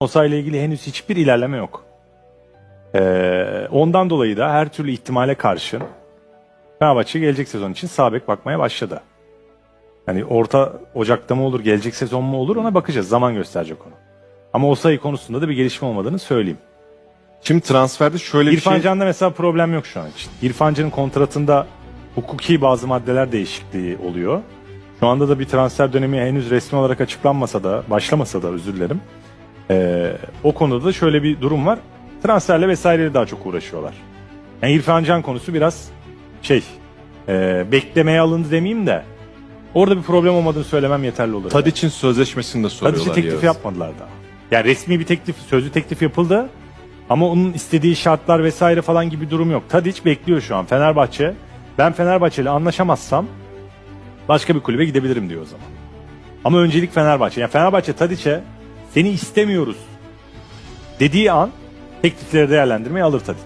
Osa ile ilgili henüz hiçbir ilerleme yok. Ee, ondan dolayı da her türlü ihtimale karşın Fenerbahçe gelecek sezon için sağ bek bakmaya başladı. Yani orta Ocak'ta mı olur, gelecek sezon mu olur ona bakacağız. Zaman gösterecek onu. Ama Osayi konusunda da bir gelişme olmadığını söyleyeyim. Şimdi transferde şöyle bir İrfan şey... Can'da mesela problem yok şu an için. İrfan Can'ın kontratında hukuki bazı maddeler değişikliği oluyor. Şu anda da bir transfer dönemi henüz resmi olarak açıklanmasa da, başlamasa da özür dilerim. Ee, o konuda da şöyle bir durum var. Transferle vesaireyle daha çok uğraşıyorlar. Yani İrfan Can konusu biraz şey, e, beklemeye alındı demeyeyim de orada bir problem olmadığını söylemem yeterli olur. Tadic'in sözleşmesini de soruyorlar. Tadic'e teklif Yağız. yapmadılar daha. Yani resmi bir teklif, sözlü teklif yapıldı. Ama onun istediği şartlar vesaire falan gibi durum yok. Tadic bekliyor şu an. Fenerbahçe, ben Fenerbahçe ile anlaşamazsam başka bir kulübe gidebilirim diyor o zaman. Ama öncelik Fenerbahçe. Yani Fenerbahçe Tadic'e seni istemiyoruz dediği an teklifleri değerlendirmeye alır Tadic.